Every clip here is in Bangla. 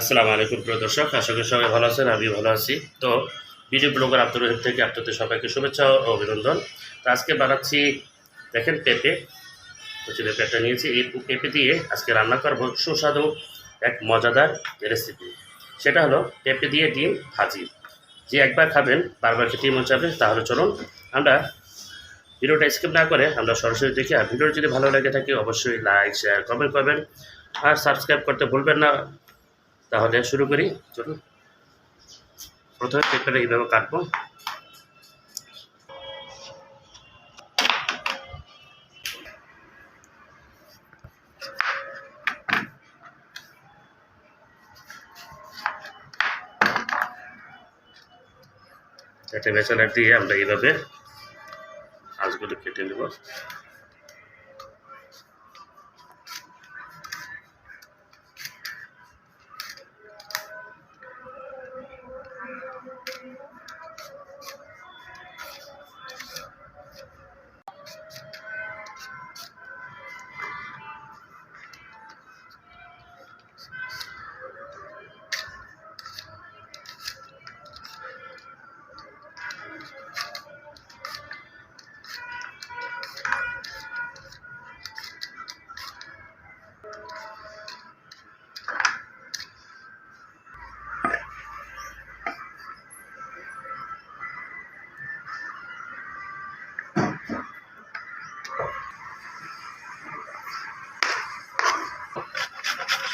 আসসালামু আলাইকুম প্রিয় দর্শক, আশা করি সবাই ভালো আছেন আমি ভালো আছি। তো ভিডিও ব্লগার আব্দুল রহিম থেকে আপনাদের সবাইকে শুভেচ্ছা ও অভিনন্দন। তো আজকে বানাচ্ছি, দেখেন পেঁপে হচ্ছে পেঁপেটা নিয়েছি, এই পেঁপে দিয়ে আজকে রান্না করব সুস্বাদু এক মজাদার রেসিপি সেটা হলো পেঁপে দিয়ে ডিম ভাজি। যে একবার খাবেন, বারবার খেতে মন চাবে তাহলে চলুন আমরা ভিডিওটা স্কিপ না করে আমরা সরাসরি দেখি। আর ভিডিও যদি ভালো লেগে থাকে, অবশ্যই লাইক শেয়ার কমেন্ট করবেন। আর সাবস্ক্রাইব করতে ভুলবেন না। তাহলে শুরু করি। চলুন। প্রথমে পেপারে এইভাবে কাটবো? একটা বেচারা দিয়ে আমরা এইভাবে আঁচগুলো কেটে নেব।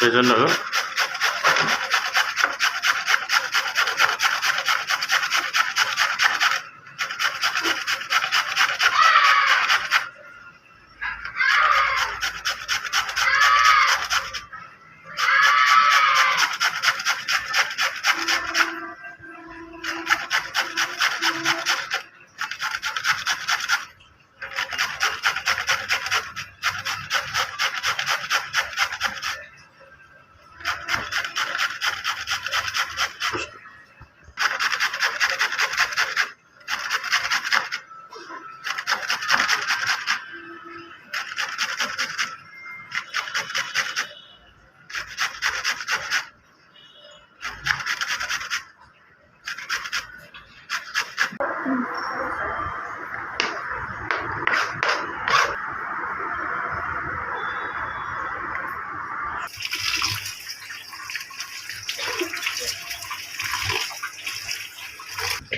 是真的。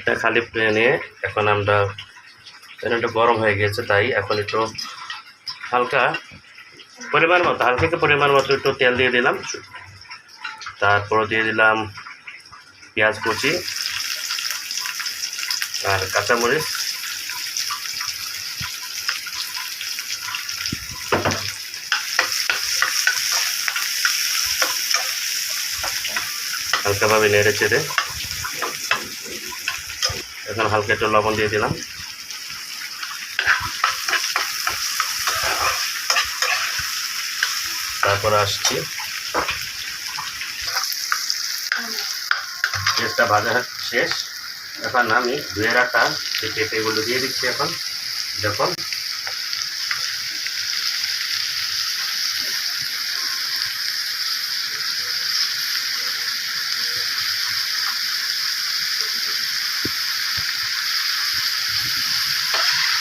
একটা খালি প্লেনে এখন আমরা প্লেনটা গরম হয়ে গেছে তাই এখন একটু হালকা পরিমাণ মতো, হালকা পরিমাণ মতো একটু তেল দিয়ে দিলাম। তারপর দিয়ে দিলাম পেঁয়াজ কুচি আর কাঁচামরিচ। হালকাভাবে নেড়ে চেড়ে এখন হালকা একটু লবণ দিয়ে দিলাম। তারপরে আসছি। পেঁয়াজটা ভাজা শেষ। এখন আমি দুয়ের আটা সেই পেঁপেগুলো দিয়ে দিচ্ছি এখন, যখন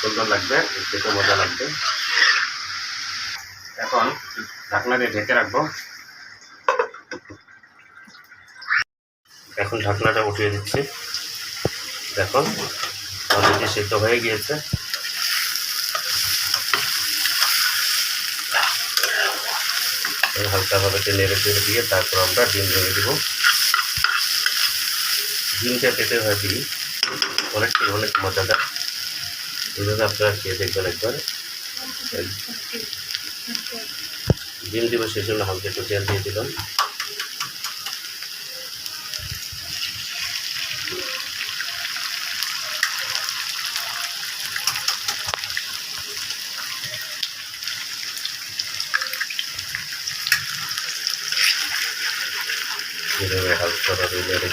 সুন্দর লাগবে খেতে মজা লাগবে। এখন ঢাকনা দিয়ে ঢেকে রাখব। এখন ঢাকনাটা উঠিয়ে দিচ্ছি। দেখুন, অলরেডি সিদ্ধ হয়ে গিয়েছে। হালকাভাবে নেড়ে চেড়ে দিয়ে তারপর আমরা ডিম ভেঙে দেবো। ডিমটা পেতে দিই অনেকটা অনেক মজাদার। এভাবে আপনারা খেয়ে দেখবেন একবার। ডিম দিব সেই জন্য হালকা একটু তেল দিয়ে দিলাম। এভাবে হালকা ভাবে নেড়ে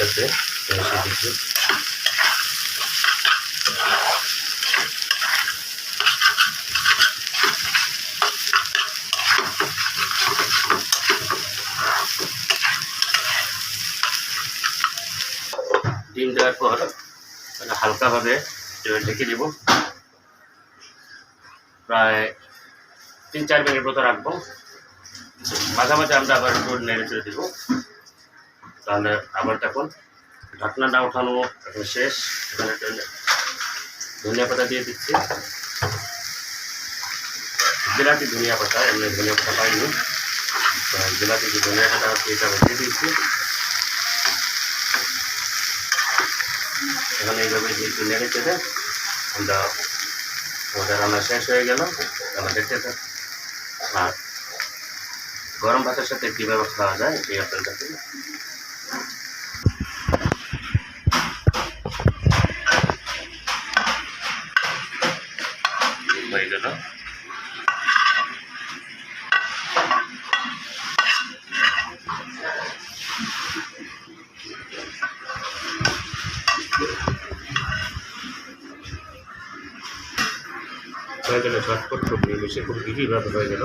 একসাথে মিশিয়ে দিচ্ছি ডিম দেওয়ার পর মানে হালকাভাবে ঢেকে দিব। প্রায় তিন চার মিনিট মতো রাখব। মাঝে মাঝে আমরা আবার একটু নেড়ে চেড়ে দিব। তাহলে আবার দেখুন, ঢাকনাটা ওঠানো এখন শেষ। এখানে ধনিয়া পাতা দিয়ে দিচ্ছি। বিলাতি ধনিয়া পাতা, এমনি ধনিয়া পাতা পাইনি। বিলাতি যে ধনিয়া পাতা আছে এটা দিয়ে দিয়েছি। এখানে এইভাবে একটু নেড়ে চেড়ে আমরা আমাদের রান্না শেষ হয়ে গেল। আমরা দেখতে থাক আর গরম ভাতের সাথে কীভাবে খাওয়া যায় এটাই আপনার গেল হয়ে গেল ঝটপট খুব নিমিশে খুব ইজিভাবে হয়ে গেল?